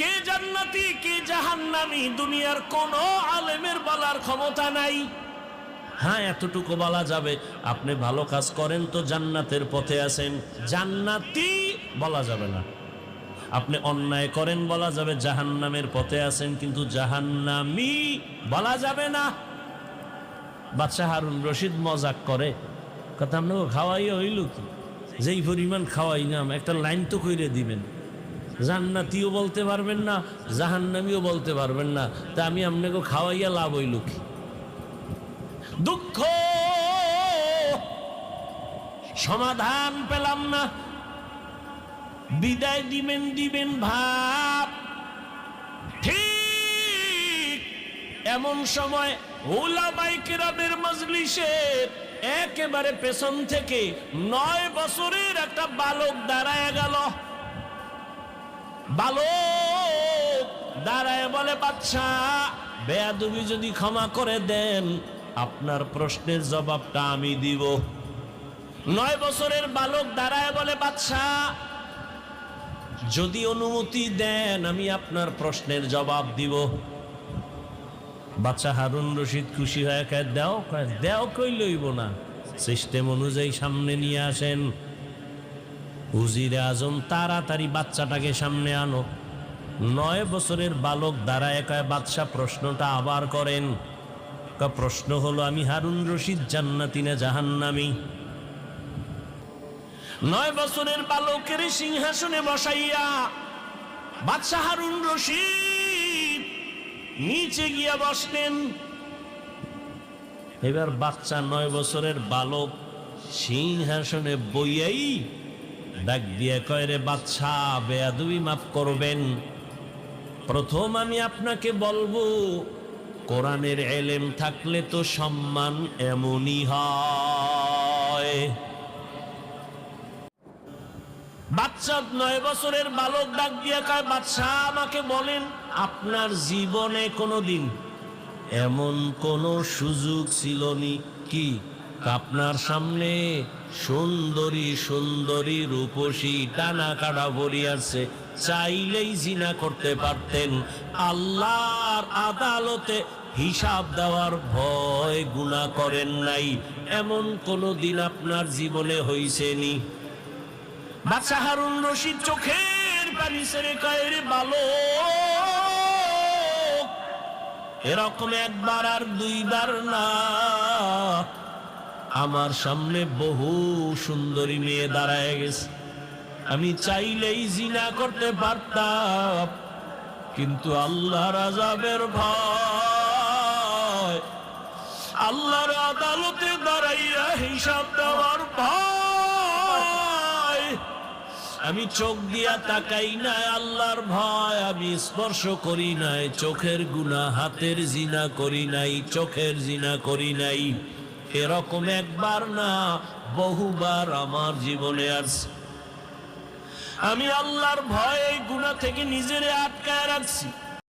কে জান্নাতি, কে জাহান্নামি? দুনিয়ার কোন আলেমের বলার ক্ষমতা নাই। হ্যাঁ এতটুকু বলা যাবে। আপনি ভালো কাজ করেন তো জান্নাতের পথে আছেন। জান্নাতি বলা যাবে না। আপনি অন্যায় করেন বলা যাবে, জাহান্নামের পথে আছেন, কিন্তু জাহান্নামি বলা যাবে না। বাচ্চা হারুন রশিদ মজাক করে, কথা আপনাকে খাওয়াই হইল কি? যেই পরিমাণ খাওয়াই নাম একটা লাইন তো কইরে দিবেন। জান্নাতিও বলতে পারবেন না, জাহান্নামিও বলতে পারবেন না। তা আমি আপনাকে খাওয়াইয়া লাভ হইল কি? দুঃখ! সমাধান পেলাম না। বিদায় দিবেন দিবেন ভাব। ঠিক এমন সময় ওলামাই কেরামের মজলিসের একেবারে পেছন থেকে নয় বছরের একটা বালক দাঁড়ায় গেল। বালক, দাঁড়ায় বলে বাচ্চা বেয়াদুবি যদি ক্ষমা করে দেন, আপনার প্রশ্নের জবাবটা আমি দিব। নয় বছরের বালক দাঁড়ায় বলে বাচ্চা যদি অনুমতি দেন, আমি আপনার প্রশ্নের জবাব দিব। বাচ্চা হারুন রশিদ খুশি হয়ে দেও দেও কই লইব না। সিস্টেম অনুযায়ী সামনে নিয়ে আসেন। উজিরে আজম তাড়াতাড়ি বাচ্চাটাকে সামনে আনো। নয় বছরের বালক দ্বারা কয় বাদশাহ প্রশ্নটা আবার করেন। প্রশ্ন হলো, আমি হারুন রশিদ জান্নাতি জাহান্নামি? নয় বছরের বালকের সিংহাসনে বসাইয়া বাদশাহ হারুন রশিদ নিচে গিয়া বসলেন। এবার বাচ্চা নয় বছরের বালক সিংহাসনে বইয়াই ডাক দিয়ে কয়, রে বাচ্চা বেয়াদুবি মাফ করবেন। প্রথম আমি আপনাকে বলব, কোরআনের এলেম থাকলে তো সম্মান এমনই হয়। বাচ্চা নয় বছরের বালক ডাক দিয়ে কয় বাচ্চা আমাকে বলেন, আপনার জীবনে কোনো দিন এমন কোন সুযোগ ছিল নি কি? আপনার সামনে সুন্দরী সুন্দরী রূপসী টানা কাটা আছে। চাইলেই জিনা করতে পারতেন। আল্লাহর আদালতে হিসাব দেওয়ার ভয় গুণা করেন নাই। এমন কোনো দিন আপনার জীবনে হইছে নি। রশিদ চোখের পানি সেরে কয়, রে বালো এরকম একবার আর দুইবার না। আমার সামনে বহু সুন্দরী মেয়ে দাঁড়ায় গেছে। আমি চাইলেই জিনা করতে পারতাম, কিন্তু আল্লাহর আজাবের ভয়, আল্লাহর আদালতে দাঁড়াইয়া হিসাব দেওয়ার ভয়। আমি চোখ দিয়া তাকাই নাই আল্লাহর ভয়, আমি স্পর্শ করি নাই, চোখের গুণা হাতের জিনা করি নাই, চোখের জিনা করি নাই। এরকম একবার না, বহুবার আমার জীবনে আসছে। আমি আল্লাহর ভয় এই গুণা থেকে নিজেরে আটকায় রাখছি।